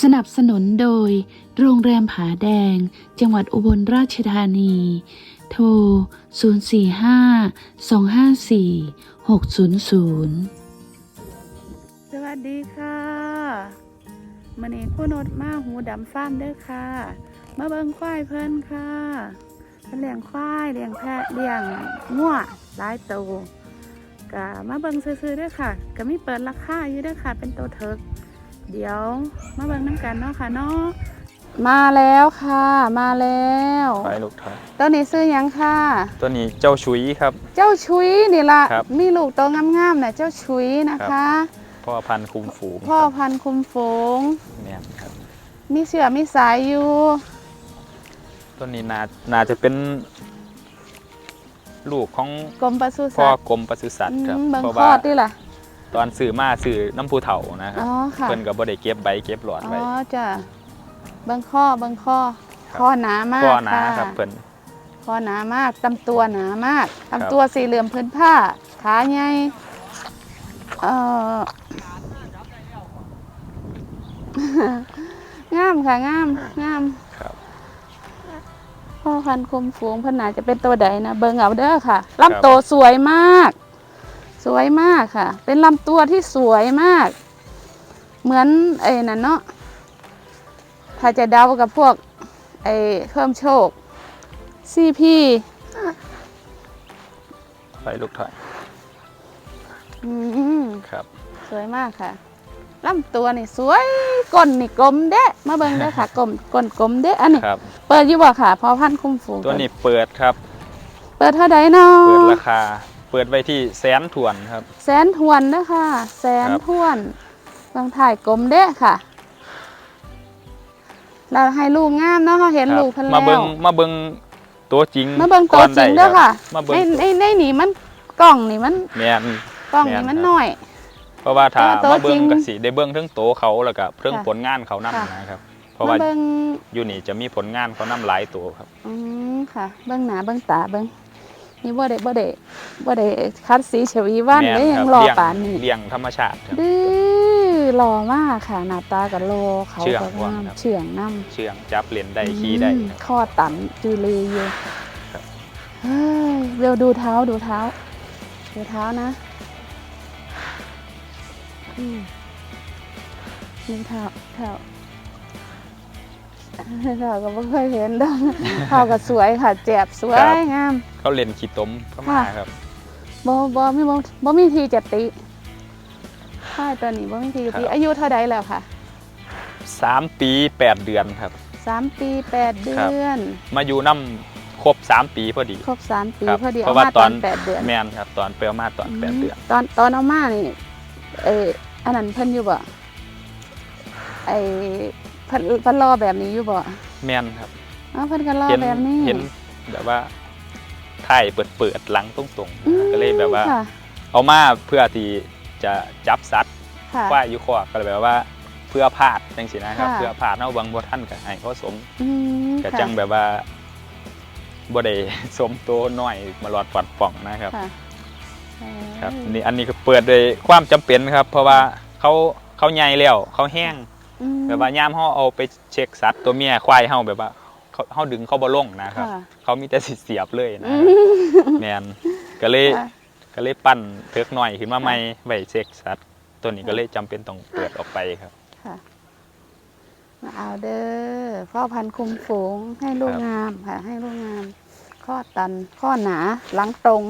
สนับสนุนโดย โรงแรมผาแดง จังหวัดอุบลราชธานี โทร 045 254 600 สวัสดีค่ะมันนี้คู่นดมาหูดำฟ้ามเด้อค่ะ มาเบิงควายเพิ่นค่ะเพิ่นเลี้ยงควายเลี้ยงแพะเลี้ยงงัวหลายตัวก็มาเบิงซื้อๆด้อค่ะ ก็มีเปิดราคาอยู่ด้อค่ะ เป็นตัวเถิก เดี๋ยวมาเบิ่งน้ำกันเนาะค่ะเนาะมาแล้วค่ะ มาแล้วไปลูกถอยตัวนี้ซื้อหยังค่ะ ตัวนี้เจ้าชุยครับ เจ้าชุยนี่ล่ะครับ มีลูกตัวงามๆน่ะเจ้าชุยนะคะ พ่อพันธุ์คุมฝูงพ่อพันธุ์คุมฝูง เนี่ยครับ มีเสือมีสายอยู่ ตัวนี้นาน่าจะเป็น ลูกของกรมปศุพ่อสัตว์กรมปศุสัตว์ครับอืมเบิ่งเพราะคลอว่าดดิล่ะ ตอนซื้อมาซื้อน้ำผู้เฒ่านะครับอ๋อค่ะ เพิ่นก็บ่ได้เก็บใบเก็บหลอดอ๋ไว้อจ้ะเบิ่งข้อเบิ่งข้อครับข้อหนามากก็หนาค่ะครับเพิ่น ข้อหนามากตำตัวหนามากครับตำตัวสีเหลืองพื้นผ้า ขาใหญ่เอ่องามค่ะงามงาม ครับ พ่อพันธุ์คุมฝูงเพิ่นน่าจะเป็นตัวใดนะเบิ่งเอาเด้อค่ะลำตัวสวยมาก สวยมากค่ะ เป็นลำตัวที่สวยมาก เหมือนไอ้นั่นเนาะถ้าจะเดากับพวกไอ้เพิ่มโชคซีพีไปลูกถอยอืมครับสวยมากค่ะลำตัวนี่สวยก้นนี่กลมเด้มาเบิ่งเด้อค่ะกลมก้นกลมเด้อันนี้ครับเปิดอยู่บ่ค่ะพอพันธุ์คุมฝูงตัวนี้เปิดครับ เปิดเท่าใดเนาะเปิดราคา เปิดไว้ที่แสนถวนครับ แสนทวนเด้อค่ะแสนครับ ทวนบางถ่ายกลมเด้ค่ะ เราให้ลูกงามเนาะเขาเห็นครับลูกเพิ่นมาแล้เบิ่งวมาเบิ่งตัวจริงมาเบิ่งตัวจริงเด้อค่ะมาในเบิ่งในในนี่มันกล่องนี่มันแม่นกล่องแม่นี่นมันครับ น้อย เพราะว่าถ้าแต่ว่าตัวมาเบิ่จริงงก็สิได้เบิ่งเทั้งโตเขาแล้วก็เพิ่งค่ะผลงานเขานํค่ะ นะครับ เพราะมาว่าเบิ่งอยู่นี่จะมีผลงานเขานํหลายตัวครับ อืมค่ะ เบิ่งหน้าเบิ่งตาเบิ่ง นี่บ่ได้บ่ได้บ่ได้คัดสีเฉวีวันแม่ได้ยัคงบรอเลี้ยงป่านนี้เลี้ยงธรรมชาติครับดื้อหล่อมากค่ะหน้าตากับโลเขาเชื่องก็ว่างามครับเชื่องน้ำเชื่องจับเล่นได้ขี่ได้อืมครับข้อตันจูเลอยู่ครับเฮ้ยเร็วดูเท้าดูเท้า ดูเท้านะอืมดูเท้าเท้า เท้าก็ไม่เคยเห็นดอกเท้าก็สวยค่ะแจ็บสวยงาม เขาเล่นขี่ต้มเข้ามาค่ะ ครับ บ่บ่มีบ่บ่มีทีจะติใช่ตัวนี้บ่มีทีจะติครับ อายุเท่าใดแล้วค่ะสามปีแปดเดือนครับ สามปีแปดเดืครับ อน มาอยู่น้ำครบสามปีพอดี ครบสามปีครับพอดีเพเอาราะว่ามาตตออน นแปดเดือนแม่นครับ ตอนไปเอามาตอนแปดเดือนตอนตอนเอามานี่เอออันนั้นเพิ่นอยู่บ่ไอเพิ่นเพิ่นรอแบบนี้อยู่บ่แม่นครับอ๋อเพิ่นก็รอเห็นแบบนี้เห็นแบบว่าถ่ายเปิดเปิดๆหลังตรงอืมๆก็เลยแบบว่า ค่ะเอามาเพื่อที่จะจับสัตว์ค่ะควายอยู่คอกก็เลยแบบว่าเพื่อพลาดจังสินะครับ ค่ะ เพื่อพลาดเนาะบางบ่ท่านก็ให้เขาสม อืมก็ค่ะจังแบบว่าบ่ได้ สมโตน้อยมาหลอดปัดป่องนะครับ ค่ะครับเอ้ยนี่อันนี้ก็เปิดโดวยความจำเป็นครับ เพราะว่าเขาเขาใหญ่แล้วเขาแห้งอืม แบบว่ายามเฮาเอาไปเช็คสัตว์ตัวเมียควายเฮาแบบว่าเขาเฮาดึงเขาบ่ลงนะครับ ค่ะ เขามีแต่สิเสียบเลยนะอืครับมแม่นก็เลยค่ะก็เลยปั้นเพิกหน่อยขึ้นมาค่ะใหม่ไว้เช็คสัตว์ตัวนี้ค่ะก็เลยจำเป็นต้องเปิดออกไปครับ ค่ะ มาเอาเด้อพ่อพันธุ์คุมฝูงให้ลูกครับ งามค่ะ ให้ลูกงาม ข้อตัน ข้อหนา หลังตรง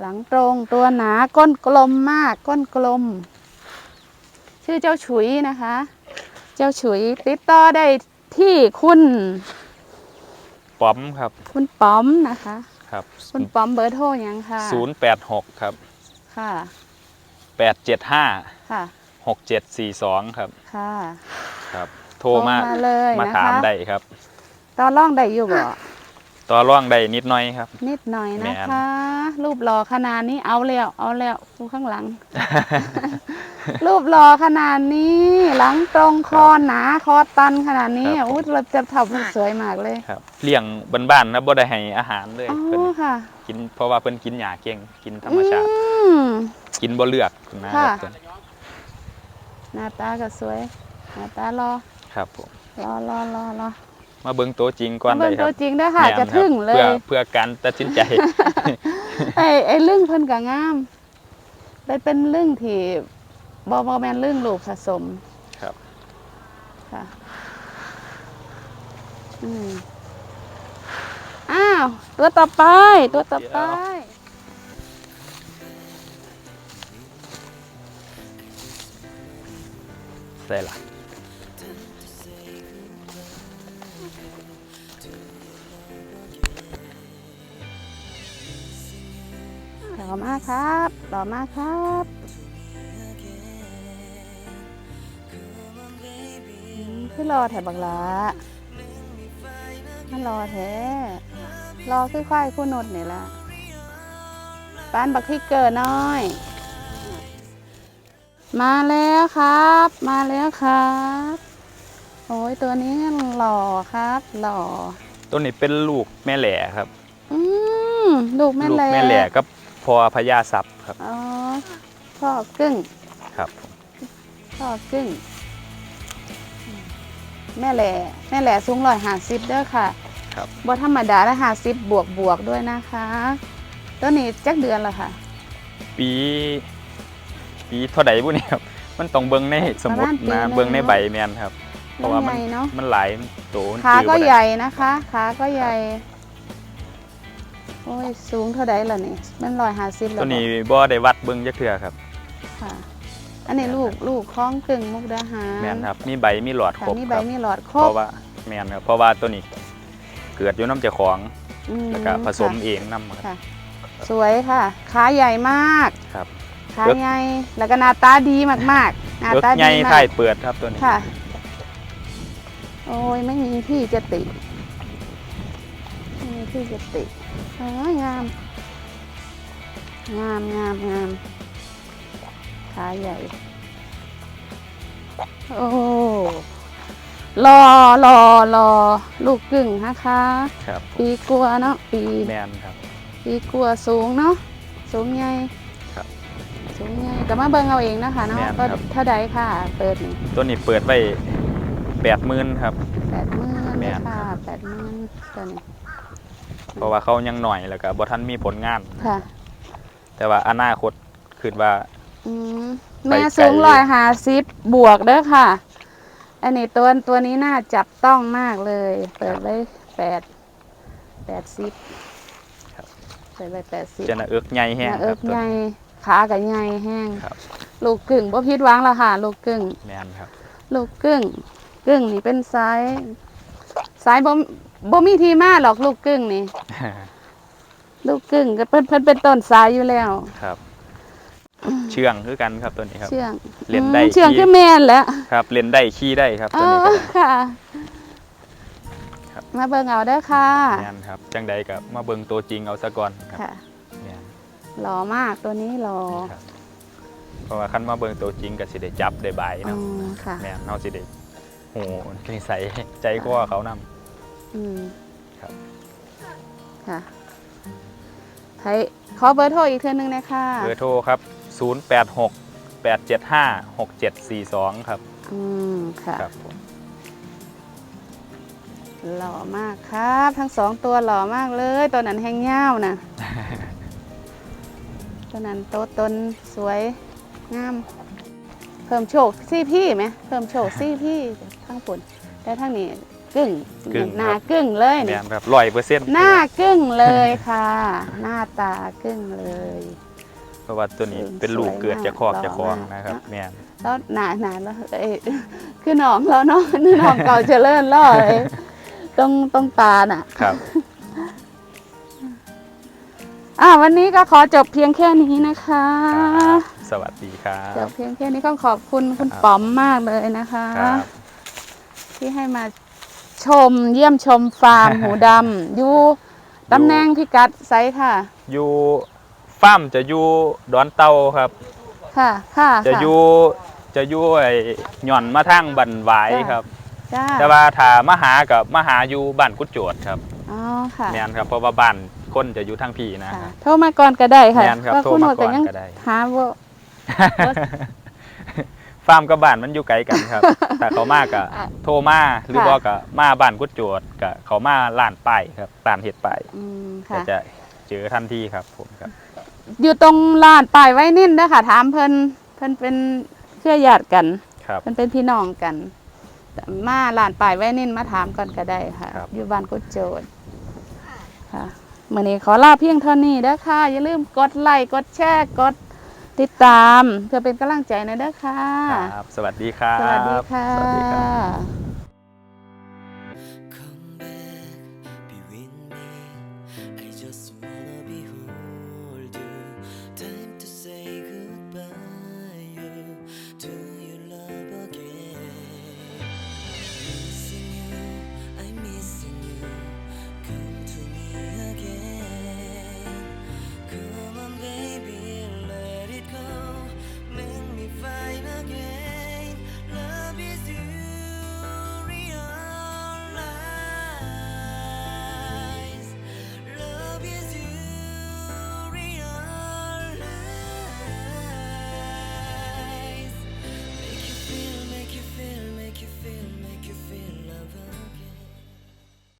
หลังตรง ตัวหนา ก้นกลมมาก ก้นกลม ชื่อเจ้าฉุยนะคะ เจ้าฉุยติดต่อได้ที่คุณป้อมครับ คุณป๋อมนะคะ ครับคุณป๋อมเบอร์โทรยังค่ะ086ครับ ค่ะ875ค่ะ6742ครับ ค่ะ ครับ โทรมาเลยมานะถามคะได้ครับ ตอนร่องได้อยู่บ่ต่อร่องได้นิดหน่อยครับ นิดหน่อยแม่นะนคะ รูปหล่อขนาดนี้เอาแล้ว เอาแล้วคูข้างหลัง รูปหล่อขนาดนี้ หลังตรงคอหนาคอตันขนาดนี้ครับอู้เราจะทำมันสวยมากเลยครับเลี้ยงบ้านๆนะบ่ได้ให้อาหารเลยอ๋อเพิ่นค่ะกินเพราะว่าเพิ่นกินหญ้าเก่งกินธรรมชาติ อืม กินบ่เลือกนะครัค่ะบเพิ่นหน้าตาก็สวย หน้าตารอครับผมรอรอรอรอมาเบิ่งตัวจริงก่อนเบิ่ได้งคตัรัวบจริงเด้อค่ะ แม่นจะรับทึ่งเลเพื่อยเพื่อการตัดสินใจ ไอ้ไอ้ลึ่งเพิ่นก็งามเป็นเป็นลึ่งที่ บ่บ่แม่นลึ่งลูกผสมครับค่ะอืมอ้าว ตัวต่อไป ตัวต่อไป ใส่ละหล่อมากครับหล่อมากครับ คือรอแถบักหละมันรอแท้รอคือควายคู่นดนี่ละปานบักที่เกิดน้อย มาแล้วครับ มาแล้วครับโอ้ยตัวนี้หล่อครับ หล่อ ตัวนี้เป็นลูกแม่แหล่ครับ อืมลูกแม่ลูกแหล่แม่แหล่กับพอพญาศัพท์ครับอ๋อพ่อกึ่งครับผมพ่อกึ่ง แม่แหล่แม่แหล่สูงร้อยห้าสิบเด้อค่ะครับบ่ธรรมดาและห้าสิบบวกบวกด้วยนะคะตัวนี้จักเดือนละค่ะ ปี ปีเท่าใดบุนี่ครับ มันต้องเบิ่งในสมุดประมาณปีหนึ่นะงเบิ่งในใบแม่นครับ เพราะว่ามันใหญ่เนาะมันหลายโตมันขาจื้อก็บ่ได้ใหญ่นะคะขาก็ใหญ่โอ้ยสูงเท่าใดล่ะนี่มันร้อยห้าสิบแล้วตัวนี้บ่บ่ได้วัดเบิ่งจักเทื่อครับ ค่ะ อันนี้ลูกลูกคล้องกึ่งมุกดาหารแม่นครับ มีใบมีหลอดค่ะครบมีคใบรับมีหลอดครเพบราะว่าแม่นครับเพราะว่าตัวนี้เกิดอยู่น้ำเจ้าของอืมแล้วก็ผสมค่ะเองนำครับค่ะสวยค่ะ ขาใหญ่มากครับขาเอิ๊กใหญ่แล้วก็หน้าตาดีมากๆหน้าเอิกตาใหญ่ดีมาท้ายกเปิดครับตัวนี้ค่ะ โอ้ยไม่มีที่จะติไม่มีที่จะติโอ้ยงามงามงามงาม ขาใหญ่ โอ้รอรอรอลูกกึ่งนะคะ ครับปีกลัวาเนาะปี แม่นครับ ปีกลัวสูงเนาะสูงใหญ่ครับสูงใหญ่แต่มาเบิ่งเอาเองนะคะเนาะแม่นก็ครับเท่าใดค่ะ เปิดนี่ตัวนี้เปิดไว้80,000ครับ แปดหมื่นแม่เลยนค่ะแปดหมื่นตัวนี้เพราะว่าเขายังหน่อยแล้วก็บ่ทันมีผลงาน ค่ะ แต่ว่าอนาคตคิดว่า อืมไปแม่ไกลสูงร้อยห้าสิบบวกเด้อค่ะ อันนี้ตัวตัวนี้น่าจับต้องมากเลย เปิดไว้แปดแปดสิบครับเปิดไว้แปดสิบจะน่ะเอิกใหญ่แห้งหน้าคเอิรับกตัวใหญ่นี้ขากับใหญ่แห้งครับลูกกึ่งบ่พิดหวังและค่ะ ลูกกึ่งแม่นครับ ลูกกึ่งกึ่งนี่เป็นสายสายบ่บ่มีทีมาหรอกลูกกึ่งนี่ ลูกกึ่งก็เพิ่นเพิ่นเป็นต้นสายอยู่แล้วครับ เชื่องคือกันครับตัวนี้ครับ เชื่องเล่นได้อืมเชื่องขี้คือแม่นแหล้วครับเล่นได้ขี้ได้ครับอ๋ตัวอนี้ก็ได้ค่ะครับมาเบิ่งเอาเด้อค่ะแม่นครับจังใดก็มาเบิ่งตัวจริงเอาซะก่อนครับค่ะแม่นหล่อมากตัวนี้หล่อครับเพราะว่าคันมาเบิ่งตัวจริงก็สิได้จับได้บายอ๋นํอค่ะแม่นเฮาสิได้โหนิสัยใจคอเขานํอืมครับค่ะไทยขอเบอร์โทรอีกเทื่อนึงนะคะเบอร์โทรครับ 086 875 6742 ครับ อืมค่ะครับผมหล่อมากครับ ทั้งสองตัวหล่อมากเลย ตัวนั้นแห้งเง่าวนะ ตัวนั้นโตตนสวยงาม เพิ่มโชคซี่พี่ไหมเพิ่มโชคซี่พี่ทั้งปุ่นแต่ทั้งนี้กึ่งกึ่งหน้าครับกึ่งเลยแม่นี่นครับ100%หน้ากึ่งเลยค่ะ หน้าตากึ่งเลยเพ ราะว่าตัวนี้สวยเป็นลูกเกิดจากคอกหล่อจากคองมากนะครับแม่นแล้วหนาหนาแล้วเอ้ยคือหนองแล้วเนาะนี่หนองเก่าเจริญล่อเลยต้องต้องตาน่ะครับอ่าวันนี้ก็ขอจบเพียงแค่นี้นะคะครับสวัสดีครัจบบเพียงแค่นี้ก็ขอบคุณคุณครับป๋อมมากเลยนะคะครับที่ให้มาชมเยี่ยมชมฟาร์มหูดำอยู่ตำแหน่งพิกัดไซส์ค่ะ อยู่ ฟาร์มจะอยู่ดอนเตาครับ ค่ะ ค่ะจะค่อยู่จะอยู่ไอ้หย่อนมาทางบันหวายจ้ะครับ จ้าแต่ว่าถ้ามาหากับมาหาอยู่บ้านกุดโจดครับอ๋อค่ะแม่นครับเพราะว่าบ้านคนจะอยู่ทางพี่นะ ค่ะครับโทรมาก่อนก็ได้ค่ะแม่นครับว่าโทรคุณมาหมดก่อนยังก็ได้ หาว่าฟาร์มกับบ้านมันอยู่ไกลกันครับ แต่เขามากกะอะโทรมาหรือค่ะ บอกกะมาบ้านกุดโจดกะเขามาร้านป้ายครับร้านเห็ดป้ายอืมก็ค่ะจะเจอทันทีครับผมครับ อยู่ตรงลานป่ายไว้นิ่นเด้อค่ะ ถามเพิ่นเพิ่นเป็นเครือญาติกันเพิ่นเป็นพี่น้องกันมาลานป่ายไว้นิ่นมาถามก่อนก็ได้ค่ะคอยู่บ้านกุดโจดค่ะมื่อนี้ขอลาเพียงเท่านี้นะค่ะ อย่าลืมกดไลค์กดแชร์กดติดตาม เพื่อเป็นกำลังใจนะเด้อค่ะ ครับ สวัสดีครับ สวัสดีค่ะ Come back, be with me. I just wanna be home.